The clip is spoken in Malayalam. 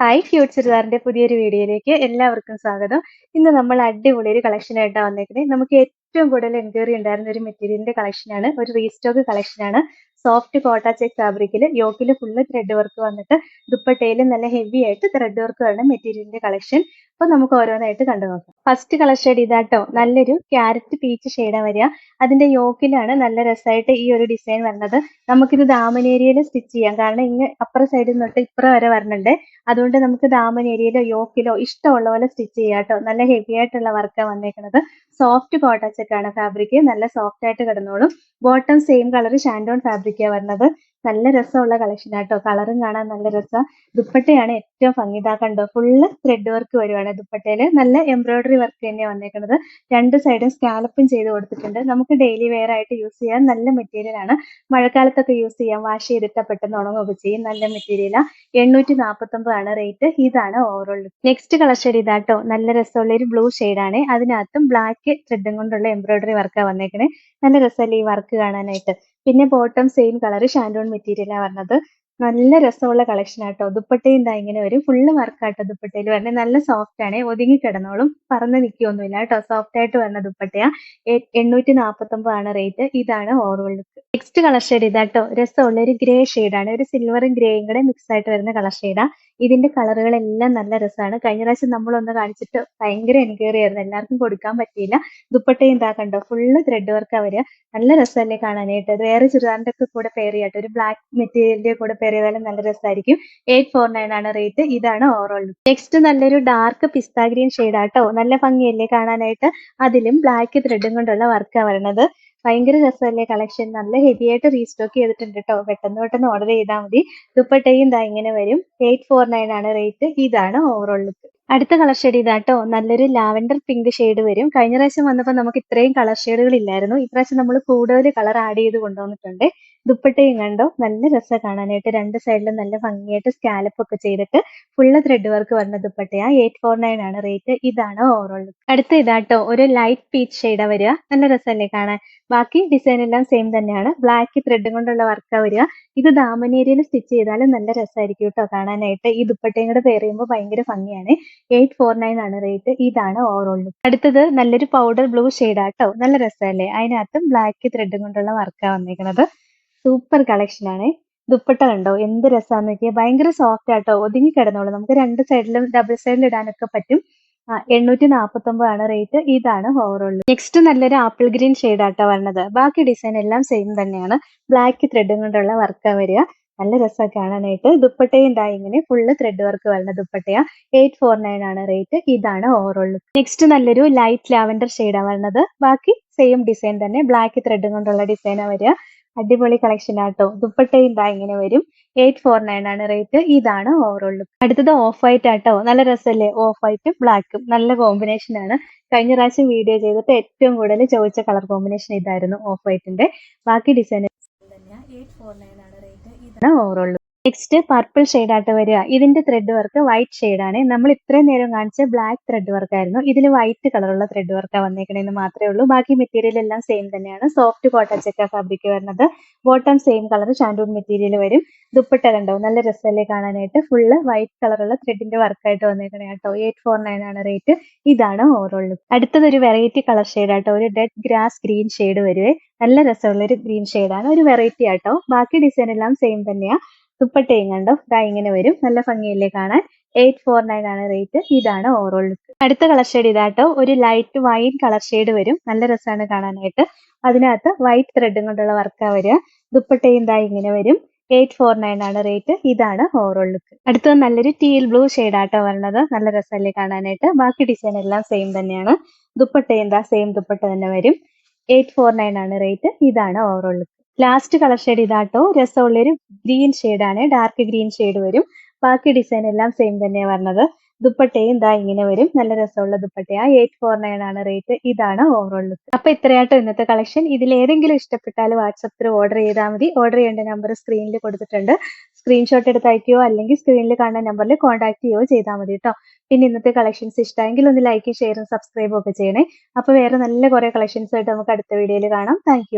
ഹായ് ക്യൂട്ട് ചുരിദാറിന്റെ പുതിയൊരു വീഡിയോയിലേക്ക് എല്ലാവർക്കും സ്വാഗതം. ഇന്ന് നമ്മൾ അടിപൊളി ഒരു കളക്ഷൻ ആയിട്ടാണ് വന്നേക്കുന്നത് നമുക്ക് ഏറ്റവും കൂടുതൽ എൻക്വയറി ഉണ്ടായിരുന്ന ഒരു മെറ്റീരിയലിന്റെ കളക്ഷനാണ് ഒരു റീസ്റ്റോക്ക് കളക്ഷനാണ് സോഫ്റ്റ് കോട്ട ചെക്ക് ഫാബ്രിക്കിൽ യോക്കിൽ ഫുള്ള് ത്രെഡ് വർക്ക് വന്നിട്ട് ദുപ്പട്ടയിൽ നല്ല ഹെവി ആയിട്ട് ത്രെഡ് വർക്ക് വരുന്ന മെറ്റീരിയലിന്റെ കളക്ഷൻ അപ്പൊ നമുക്ക് ഓരോന്നായിട്ട് കണ്ടു നോക്കാം. ഫസ്റ്റ് കളർ ഷെയ്ഡ് ഇതാട്ടോ. നല്ലൊരു ക്യാരറ്റ് പീച്ച് ഷെയ്ഡാ വരിക. അതിന്റെ യോക്കിലാണ് നല്ല രസമായിട്ട് ഈ ഒരു ഡിസൈൻ വരുന്നത് നമുക്കിത് ദാമൻ ഏരിയയിൽ സ്റ്റിച്ച് ചെയ്യാം. കാരണം ഇങ്ങ് അപ്പുറ സൈഡിൽ തൊട്ട് ഇപ്പുറം വരെ വരണുണ്ട്. അതുകൊണ്ട് നമുക്ക് ദാമൻ ഏരിയയിലോ യോക്കിലോ ഇഷ്ടമുള്ള പോലെ സ്റ്റിച്ച് ചെയ്യാം കേട്ടോ. നല്ല ഹെവി ആയിട്ടുള്ള വർക്കാണ് വന്നേക്കുന്നത് സോഫ്റ്റ് കോട്ട ആണ് ഫാബ്രിക് നല്ല സോഫ്റ്റ് ആയിട്ട് കിടന്നോളും. ബോട്ടം സെയിം കളർ ഷാൻഡോൺ ഫാബ്രിക്കാണ് വരുന്നത് നല്ല രസമുള്ള കളക്ഷൻ ആട്ടോ. കളറും കാണാൻ നല്ല രസം. ദുപ്പട്ടയാണ് ഏറ്റവും ഭംഗി. ഇതാ കണ്ടോ ഫുള്ള് ത്രെഡ് വർക്ക് വരുവാണ് ദുപ്പട്ടയിൽ നല്ല എംബ്രോയിഡറി വർക്ക് തന്നെയാണ് വന്നേക്കുന്നത് രണ്ട് സൈഡും സ്കാലപ്പും ചെയ്ത് കൊടുത്തിട്ടുണ്ട്. നമുക്ക് ഡെയിലി വെയർ ആയിട്ട് യൂസ് ചെയ്യാൻ നല്ല മെറ്റീരിയൽ ആണ്. മഴക്കാലത്തൊക്കെ യൂസ് ചെയ്യാം. വാഷ് ചെയ്തിട്ട് പെട്ടെന്ന് ഉണങ്ങുകയൊക്കെ ചെയ്യും. നല്ല മെറ്റീരിയലാണ് എണ്ണൂറ്റി ആണ് റേറ്റ് ഇതാണ് ഓവറോൾ നെക്സ്റ്റ് കളർ ഷെയ്ഡ് ഇതാട്ടോ. നല്ല രസമുള്ള ഒരു ബ്ലൂ ആണ്. അതിനകത്തും ബ്ലാക്ക് ത്രെഡും കൊണ്ടുള്ള എംബ്രോയിഡറി വർക്കാണ് വന്നേക്കണേ. നല്ല രസമല്ലേ ഈ വർക്ക് കാണാനായിട്ട്. പിന്നെ ബോട്ടം സെയിം കളർ ഷാൻഡോൺ മെറ്റീരിയലാണ് പറഞ്ഞത്. നല്ല രസമുള്ള കളക്ഷൻ ആട്ടോ. ദുപ്പട്ടയും ഇതാ ഇങ്ങനെ വരും. ഫുള്ള് വർക്കാട്ടോ ദുപ്പട്ടയിൽ വരണേ നല്ല സോഫ്റ്റ് ആണ്. ഒതുങ്ങി കിടന്നോളും. പറന്ന് നിൽക്കുകയൊന്നുമില്ല കേട്ടോ. സോഫ്റ്റ് ആയിട്ട് വരണ ദുപ്പട്ടയാ. എണ്ണൂറ്റി നാൽപ്പത്തൊമ്പതാണ് റേറ്റ് ഇതാണ് overall look next colour shade ഇതാട്ടോ. രസമുള്ള ഒരു ഗ്രേ ആണ്. ഒരു സിൽവറും ഗ്രേയും കൂടെ മിക്സ് ആയിട്ട് വരുന്ന കളർ ഷെയ്ഡാ ഇതിന്റെ കളറുകളെല്ലാം നല്ല രസമാണ്. കഴിഞ്ഞ പ്രാവശ്യം നമ്മളൊന്ന് കാണിച്ചിട്ട് ഭയങ്കര എൻക്വയറി ആയിരുന്നു. എല്ലാവർക്കും കൊടുക്കാൻ പറ്റിയില്ല. ദുപ്പട്ടയും ഇതാ കണ്ടോ? ഫുള്ള് ത്രെഡ് വർക്ക് വരിക. നല്ല രസമല്ലേ കാണാനായിട്ട്. വേറെ ചുരിദാറിന്റെ ഒക്കെ കൂടെ പെയർ ചെയ്യാട്ടോ ഒരു ബ്ലാക്ക് മെറ്റീരിയലിന്റെ കൂടെ ചെയ്താലും നല്ല രസമായിരിക്കും എയ്റ്റ് ഫോർ നയൻ ആണ് റേറ്റ് ഇതാണ് ഓവറോൾ നെക്സ്റ്റ് നല്ലൊരു ഡാർക്ക് പിസ്ത ഗ്രീൻ ഷെയ്ഡ് ആട്ടോ. നല്ല ഭംഗിയല്ലേ കാണാനായിട്ട്? അതിലും ബ്ലാക്ക് ത്രെഡും കൊണ്ടുള്ള വർക്കാണ് വരണത്. ഭയങ്കര രസമല്ലേ കളക്ഷൻ നല്ല ഹെവി ആയിട്ട് റീസ്റ്റോക്ക് ചെയ്തിട്ടുണ്ട് കേട്ടോ പെട്ടെന്ന് പെട്ടെന്ന് ഓർഡർ ചെയ്താൽ മതി. ദുപ്പട്ടയും ഇതാ ഇങ്ങനെ വരും. എയ്റ്റ് ഫോർ നയൻ ആണ് റേറ്റ് ഇതാണ് ഓവറോൾ ലുക്ക് അടുത്ത കളർ ഷെയ്ഡ് ഇതാട്ടോ. നല്ലൊരു ലാവൻഡർ പിങ്ക് ഷെയ്ഡ് വരും. കഴിഞ്ഞ പ്രാവശ്യം വന്നപ്പോൾ നമുക്ക് ഇത്രയും കളർ ഷെയ്ഡുകൾ ഇല്ലായിരുന്നു. ഇപ്രാവശ്യം നമ്മൾ കൂടുതൽ കളർ ആഡ് ചെയ്ത് കൊണ്ടുവന്നിട്ടുണ്ട്. ദുപ്പട്ടയും കണ്ടോ? നല്ല രസം കാണാനായിട്ട്. രണ്ട് സൈഡിലും നല്ല ഭംഗിയായിട്ട് സ്കാലപ്പ് ഒക്കെ ചെയ്തിട്ട് ഫുള്ള് ത്രെഡ് വർക്ക് വന്ന ദുപ്പട്ടയാ. എയ്റ്റ് ഫോർ നയൻ ആണ് റേറ്റ് ഇതാണ് ഓവറോൾ അടുത്ത ഇതാട്ടോ ഒരു ലൈറ്റ് പീച്ച് ഷെയ്ഡാ വരിക. നല്ല രസമല്ലേ കാണാൻ. ബാക്കി ഡിസൈൻ എല്ലാം സെയിം തന്നെയാണ്. ബ്ലാക്ക് ത്രെഡ് കൊണ്ടുള്ള വർക്കാ വരിക. ഇത് ദാമനേരിയിൽ സ്റ്റിച്ച് ചെയ്താലും നല്ല രസമായിരിക്കും കേട്ടോ കാണാനായിട്ട്. ഈ ദുപ്പട്ടയും കൂടെ പെയർ ചെയ്യുമ്പോൾ ഭയങ്കര ഭംഗിയാണ്. എയ്റ്റ് ഫോർ നയൻ ആണ് റേറ്റ് ഇതാണ് ഓവറോൾ അടുത്തത് നല്ലൊരു പൗഡർ ബ്ലൂ ഷെയ്ഡാട്ടോ നല്ല രസമല്ലേ അതിനകത്തും ബ്ലാക്ക് ത്രെഡും കൊണ്ടുള്ള വർക്കാണ് വന്നേക്കുന്നത് സൂപ്പർ കളക്ഷൻ ആണ്. ദുപ്പട്ട കണ്ടോ? എന്ത് രസമാന്ന് നോക്കിയാൽ ഭയങ്കര സോഫ്റ്റ് ആട്ടോ. ഒതുങ്ങി കിടന്നോളൂ. നമുക്ക് രണ്ട് സൈഡിലും ഡബിൾ സൈഡിൽ ഇടാനൊക്കെ പറ്റും. എണ്ണൂറ്റി ആണ് റേറ്റ് ഇതാണ് ഓവറോൾ നെക്സ്റ്റ് നല്ലൊരു ആപ്പിൾ ഗ്രീൻ ഷെയ്ഡ് ആട്ടോ വരുന്നത് ബാക്കി ഡിസൈൻ എല്ലാം സെയിം തന്നെയാണ്. ബ്ലാക്ക് ത്രെഡും കൊണ്ടുള്ള വർക്കാണ് വരിക. നല്ല രസമാണ് കാണാനായിട്ട്. ദുപ്പട്ടയും ഉണ്ടായി ഇങ്ങനെ ഫുള്ള് ത്രെഡ് വർക്ക് വരുന്ന ദുപ്പട്ടയാ. എയ്റ്റ് ഫോർ നയൻ ആണ് റേറ്റ് ഇതാണ് ഓവറോൾ നെക്സ്റ്റ് നല്ലൊരു ലൈറ്റ് ലാവൻഡർ ഷെയ്ഡാണ് വരുന്നത് ബാക്കി സെയിം ഡിസൈൻ തന്നെ. ബ്ലാക്ക് ത്രെഡും കൊണ്ടുള്ള ഡിസൈനാണ് വരിക. അടിപൊളി കളക്ഷൻ ആട്ടോ. ദുപ്പട്ടയും ഇതാ ഇങ്ങനെ വരും. എയ്റ്റ് ഫോർ നയൻ ആണ് റേറ്റ് ഇതാണ് ഓവറോൾ അടുത്തത് ഓഫ് വൈറ്റ് ആട്ടോ. നല്ല രസമല്ലേ ഓഫ് വൈറ്റും ബ്ലാക്കും നല്ല കോമ്പിനേഷൻ ആണ്. കഴിഞ്ഞ പ്രാവശ്യം വീഡിയോ ചെയ്തിട്ട് ഏറ്റവും കൂടുതൽ ചോദിച്ച കളർ കോമ്പിനേഷൻ ഇതായിരുന്നു ഓഫ് വൈറ്റിന്റെ ബാക്കി ഡിസൈൻ എയ്റ്റ് ഫോർ നയൻ ആണ് റേറ്റ് ഇതാണ് ഓവറോൾ നെക്സ്റ്റ് പർപ്പിൾ ആയിട്ട് വരിക. ഇതിന്റെ ത്രെഡ് വർക്ക് വൈറ്റ് ആണ്. നമ്മൾ ഇത്രയും നേരം കാണിച്ച ബ്ലാക്ക് ത്രെഡ് വർക്ക് ആയിരുന്നു. ഇതിൽ വൈറ്റ് കളറുള്ള ത്രെഡ് വർക്കാണ് വന്നേക്കണേന്ന് മാത്രമേ ഉള്ളൂ. ബാക്കി മെറ്റീരിയൽ എല്ലാം സെയിം തന്നെയാണ്. സോഫ്റ്റ് കോട്ടൺ ചെക്ക ഫാബ്രിക് വരുന്നത്. Bottom same colour shantoon material വരും. ദുപ്പട്ട കണ്ടോ? നല്ല രസമല്ലേ കാണാനായിട്ട്? ഫുള്ള് വൈറ്റ് കളറുള്ള ത്രെഡിന്റെ വർക്കായിട്ട് വന്നേക്കണേ കേട്ടോ. എയ്റ്റ് ഫോർ നയൻ ആണ് റേറ്റ് ഇതാണ് ഓവറോളും അടുത്തത് ഒരു വെറൈറ്റി കളർ ഷെയ്ഡ് ആട്ടോ. ഒരു ഡെഡ് ഗ്രാസ് ഗ്രീൻ ഷെയ്ഡ് വരുവേ. നല്ല രസമുള്ള ഒരു ഗ്രീൻ ഷെയ്ഡാണ് ഒരു വെറൈറ്റി ആട്ടോ. ബാക്കി ഡിസൈൻ എല്ലാം സെയിം തന്നെയാ. ദുപ്പട്ടയും കണ്ടോ? ഇതാ ഇങ്ങനെ വരും. നല്ല ഭംഗിയല്ലേ കാണാൻ? എയ്റ്റ് ഫോർ നയൻ ആണ് റേറ്റ് ഇതാണ് ഓവറോൾ ലുക്ക് അടുത്ത കളർ ഷെയ്ഡ് ഇതാട്ടോ. ഒരു ലൈറ്റ് വൈൻ കളർ ഷെയ്ഡ് വരും. നല്ല രസമാണ് കാണാനായിട്ട്. അതിനകത്ത് വൈറ്റ് ത്രെഡും കൊണ്ടുള്ള വർക്കാണ് വരിക. ദുപ്പട്ടയും ഇതാ ഇങ്ങനെ വരും. എയ്റ്റ് ഫോർ നയൻ ആണ് റേറ്റ് ഇതാണ് ഓവറോൾ ലുക്ക് അടുത്തത് നല്ലൊരു ടീൽ ബ്ലൂ ഷെയ്ഡ് ആട്ടോ വരുന്നത് നല്ല രസമല്ലേ കാണാനായിട്ട്. ബാക്കി ഡിസൈൻ എല്ലാം സെയിം തന്നെയാണ്. ദുപ്പട്ടയും ഇതാ സെയിം ദുപ്പട്ട തന്നെ വരും. എയ്റ്റ് ഫോർ നയൻ ആണ് റേറ്റ് ഇതാണ് overall look last colour shade ഇതാട്ടോ. രസമുള്ളൊരു ഗ്രീൻ ആണ്. ഡാർക്ക് ഗ്രീൻ ഷെയ്ഡ് വരും. ബാക്കി ഡിസൈൻ എല്ലാം സെയിം തന്നെയാണ് വരുന്നത് ദുപ്പട്ടയും ഇതാ ഇങ്ങനെ വരും. നല്ല രസമുള്ള ദുപ്പട്ടയാ. എയ്റ്റ് ഫോർ നയൻ ആണ് റേറ്റ് ഇതാണ് ഓവറോൾ ലുക്ക് അപ്പൊ ഇത്രയാട്ടോ ഇന്നത്തെ കളക്ഷൻ ഇതിൽ ഏതെങ്കിലും ഇഷ്ടപ്പെട്ടാൽ വാട്സപ്പിൽ ഓർഡർ ചെയ്താൽ മതി. ഓർഡർ ചെയ്യേണ്ട നമ്പർ സ്ക്രീനിൽ കൊടുത്തിട്ടുണ്ട്. സ്ക്രീൻഷോട്ട് എടുത്ത് അയക്കുകയോ അല്ലെങ്കിൽ സ്ക്രീനിൽ കാണുന്ന നമ്പറിൽ കോൺടാക്ട് ചെയ്യുകയോ ചെയ്താൽ മതി കേട്ടോ പിന്നെ ഇന്നത്തെ കളക്ഷൻസ് ഇഷ്ടമെങ്കിൽ ഒന്ന് ലൈക്കും ഷെയറും സബ്സ്ക്രൈബും ഒക്കെ ചെയ്യണേ. അപ്പൊ വേറെ നല്ല കുറെ കളക്ഷൻസ് ആയിട്ട് നമുക്ക് അടുത്ത വീഡിയോയിൽ കാണാം. താങ്ക്